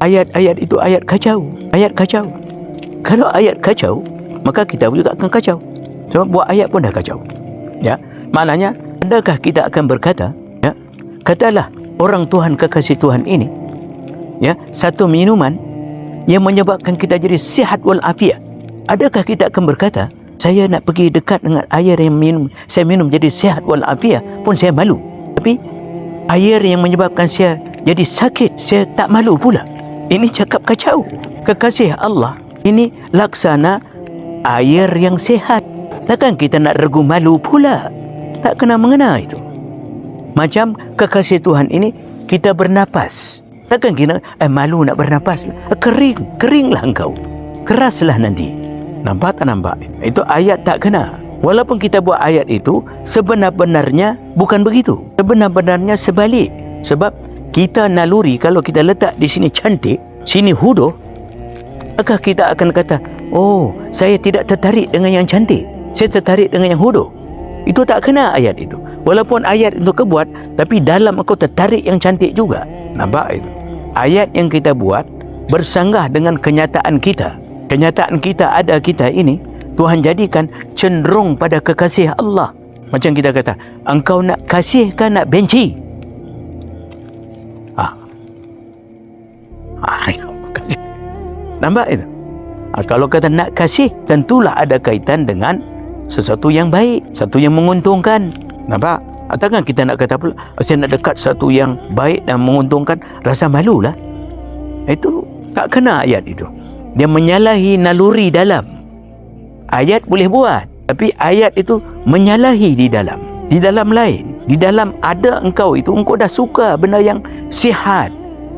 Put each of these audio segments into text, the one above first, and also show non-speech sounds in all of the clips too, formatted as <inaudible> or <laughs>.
ayat-ayat itu ayat kacau. Ayat kacau. Kalau ayat kacau, maka kita juga akan kacau. Sebab buat ayat pun dah kacau. Ya. Maknanya, adakah kita akan berkata, ya, katalah orang Tuhan kekasih Tuhan ini, ya, satu minuman yang menyebabkan kita jadi sihat wal afiat. Adakah kita akan berkata, saya nak pergi dekat dengan air yang minum, saya minum jadi sihat wal afiat pun saya malu. Tapi air yang menyebabkan saya jadi sakit, saya tak malu pula. Ini cakap kacau. Kekasih Allah ini laksana air yang sehat. Takkan kita nak regu malu pula? Tak kena mengena itu. Macam kekasih Tuhan ini kita bernapas. Takkan kita eh, malu nak bernapas. Eh, kering, keringlah engkau. Keraslah nanti. Nampak tak nampak? Itu ayat tak kena. Walaupun kita buat ayat itu, sebenar-benarnya bukan begitu. Sebenar-benarnya sebalik. Sebab kita naluri kalau kita letak di sini cantik, sini hudoh, maka kita akan kata, oh, saya tidak tertarik dengan yang cantik. Saya tertarik dengan yang hudoh. Itu tak kena ayat itu. Walaupun ayat itu kebuat, tapi dalam aku tertarik yang cantik juga. Nampak itu? Ayat yang kita buat bersanggah dengan kenyataan kita. Kenyataan kita ada kita ini, Tuhan jadikan cenderung pada kekasih Allah. Macam kita kata, engkau nak kasih ke nak benci? <laughs> Nampak itu? Ah, kalau kata nak kasih, tentulah ada kaitan dengan sesuatu yang baik, satu yang menguntungkan. Nampak? Takkan kita nak kata pula, saya nak dekat satu yang baik dan menguntungkan, rasa malu lah. Itu tak kena ayat itu. Dia menyalahi naluri dalam. Ayat boleh buat, tapi ayat itu menyalahi di dalam. Di dalam lain, di dalam ada engkau itu, engkau dah suka benda yang sihat,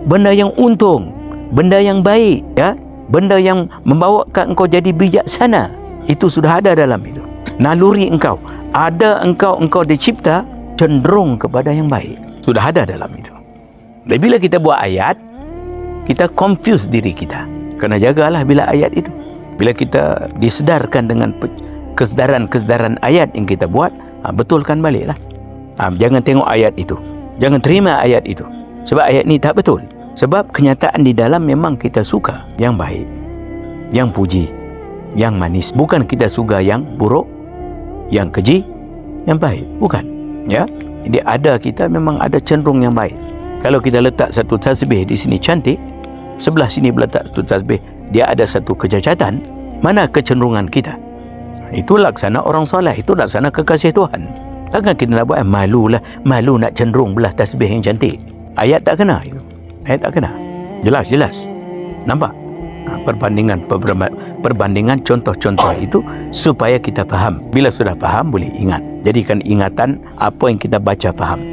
benda yang untung, benda yang baik, ya, benda yang membawakan engkau jadi bijaksana. Itu sudah ada dalam itu. Naluri engkau, ada engkau engkau dicipta cenderung kepada yang baik. Sudah ada dalam itu. Dan bila kita buat ayat, kita confuse diri kita. Kena jagalah bila ayat itu. Bila kita disedarkan dengan kesedaran-kesedaran ayat yang kita buat, ha, betulkan baliklah. Ha, jangan tengok ayat itu. Jangan terima ayat itu. Sebab ayat ini tak betul. Sebab kenyataan di dalam memang kita suka yang baik, yang puji, yang manis. Bukan kita suka yang buruk, yang keji, yang baik. Bukan. Ya. Jadi ada kita memang ada cenderung yang baik. Kalau kita letak satu tasbih di sini cantik, sebelah sini letak satu tasbih, dia ada satu kecacatan, mana kecenderungan kita? Itu laksana orang soleh, itu laksana kekasih Tuhan. Takkan kita nak buat eh, malu lah, malu nak cenderung belah tasbih yang cantik. Ayat tak kena itu. Ayat tak kena. Jelas, jelas. Nampak? Ha, perbandingan perbandingan contoh-contoh itu supaya kita faham. Bila sudah faham boleh ingat. Jadikan ingatan apa yang kita baca faham.